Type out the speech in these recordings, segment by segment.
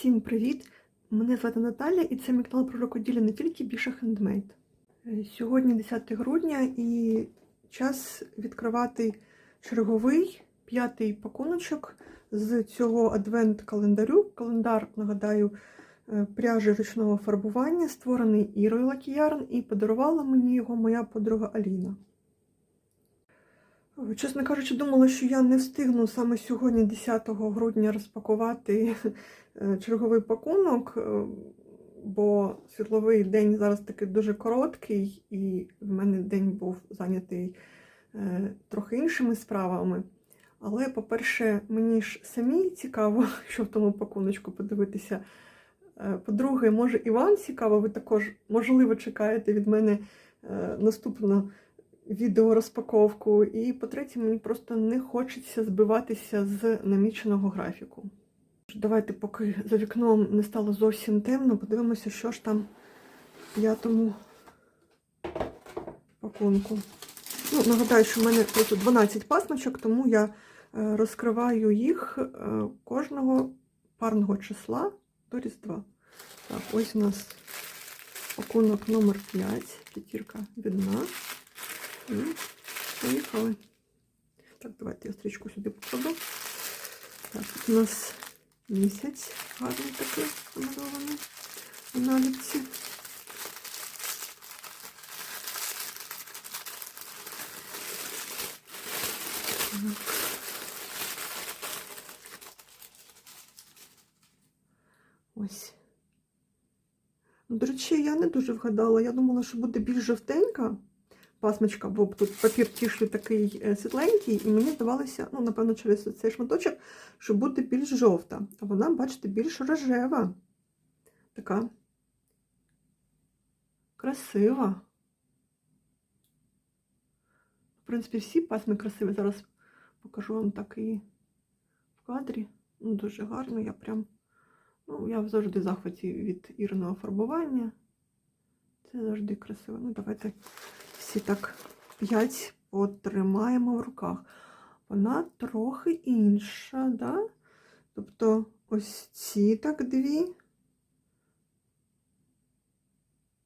Всім привіт! Мене звати Наталя і це мій канал про рукоділля не тільки більше хендмейд. Е, Сьогодні 10 грудня і час відкривати черговий п'ятий пакуночок з цього адвент-календарю. Календар, нагадаю, е, пряжі ручного фарбування, створений Ірою Лакіярн, і подарувала мені його моя подруга Аліна. Чесно кажучи, думала, що я не встигну саме сьогодні, 10 грудня, розпакувати е, черговий пакунок, е, бо світловий день зараз таки дуже короткий, і в мене день був зайнятий е, трохи іншими справами. Але, по-перше, мені ж самі цікаво, що в тому пакуночку подивитися. По-друге, може, і вам цікаво, ви також, можливо, чекаєте від мене наступну відеорозпаковку. І по-третє, мені просто не хочеться збиватися з наміченого графіку. Давайте, поки за вікном не стало зовсім темно, подивимося, що ж там в п'ятому пакунку. Ну, нагадаю, що в мене тут 12 пасмочок, тому я е, розкриваю їх е, кожного парного числа до Різдва. Так, ось у нас пакунок номер 5, п'ятірка від нас. І поїхали. Так, давайте я стрічку сюди покладу. Так, тут у нас місяць гарний такий намальований на наліпці. Ось. До речі, я не дуже вгадала. Я думала, що буде більш жовтенька пасмочка, бо тут папір тішлі такий е, світленький, і мені здавалося, ну, напевно, через цей шматочок, що буде більш жовта. А вона, бачите, більш рожева. Така красива. В принципі, всі пасми красиві. Зараз покажу вам такий в кадрі. Ну, дуже гарно. Я прям, ну, я завжди в захваті від ірного фарбування. Це завжди красиво. Ну, давайте всі так п'ять потримаємо в руках. Вона трохи інша, да? Тобто ось ці так дві.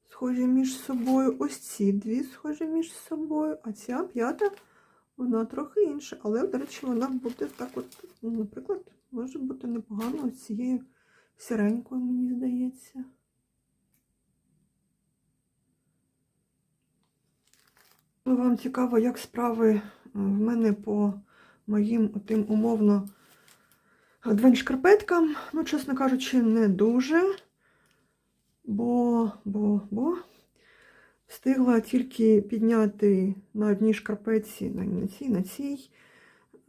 Схожі між собою, ось ці дві схожі між собою, а ця п'ята, вона трохи інша. Але, до речі, вона буде так от, наприклад, може бути непогано цією сіренькою, мені здається. Вам цікаво, як справи в мене по моїм тим умовно адвент-шкарпеткам. Ну, чесно кажучи, не дуже, бо, бо, бо встигла тільки підняти на одній шкарпетці, на, на цій, на цій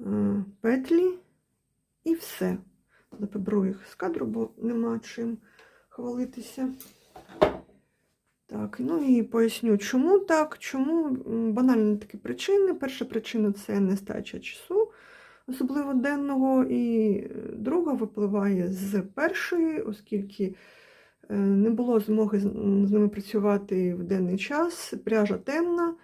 е, петлі і все. Запебру їх з кадру, бо нема чим хвалитися. Так, ну і поясню, чому так, чому банальні такі причини. Перша причина це нестача часу, особливо денного, і е, друга випливає з першої, оскільки е, не було змоги з ними працювати в денний час, пряжа темна.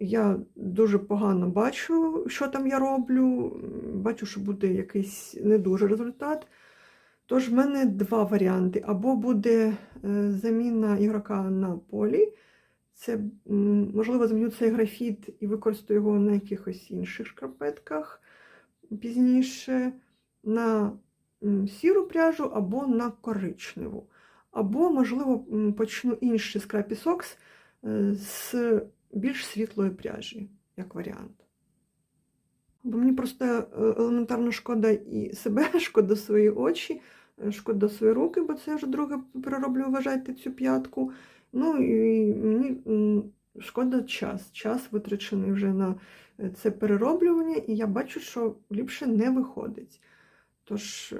Я дуже погано бачу, що там я роблю. Бачу, що буде якийсь не дуже результат. Тож в мене два варіанти. Або буде е, заміна ігрока на полі. Це, можливо, заміню цей графіт і використаю його на якихось інших шкарпетках пізніше, на сіру пряжу або на коричневу. Або, можливо, почну інший Scrappy Socks е, з більш світлої пряжі, як варіант. Бо мені просто е, елементарно шкода і себе, шкода свої очі, е, шкода свої руки, бо це я вже друге перероблю, вважайте, цю п'ятку. Ну і мені шкода час. Час витрачений вже на е, це перероблювання, і я бачу, що ліпше не виходить. Тож,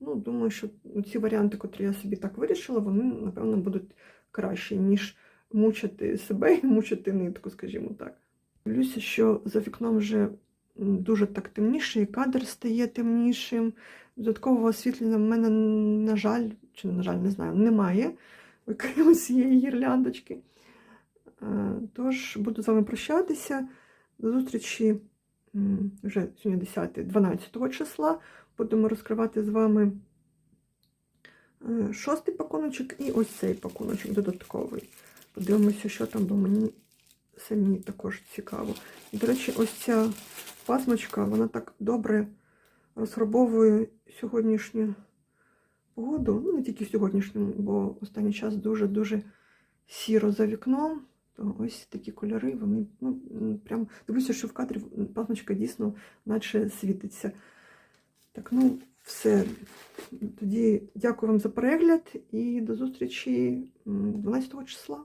ну, думаю, що ці варіанти, котрі я собі так вирішила, вони, напевно, будуть кращі, ніж мучити себе і мучити нитку, скажімо так. Дивлюся, що за вікном вже дуже так темніше, і кадр стає темнішим. Додаткового освітлення в мене, на жаль, чи на жаль, не знаю, немає, окрім цієї гірляндочки. Е, Тож буду з вами прощатися. До зустрічі вже сьогодні 10, 12 числа. Будемо розкривати з вами Е, Шостий пакуночок і ось цей пакуночок додатковий. Подивимося, що там, бо мені самі також цікаво. І, до речі, ось ця пасмочка, вона так добре розфарбовує сьогоднішню погоду. Ну, не тільки сьогоднішню, бо останній час дуже-дуже сіро за вікном. То ось такі кольори, вони ну, прям дивлюся, що в кадрі пасмочка дійсно наче світиться. Так, ну, все. Тоді дякую вам за перегляд і до зустрічі 12 числа.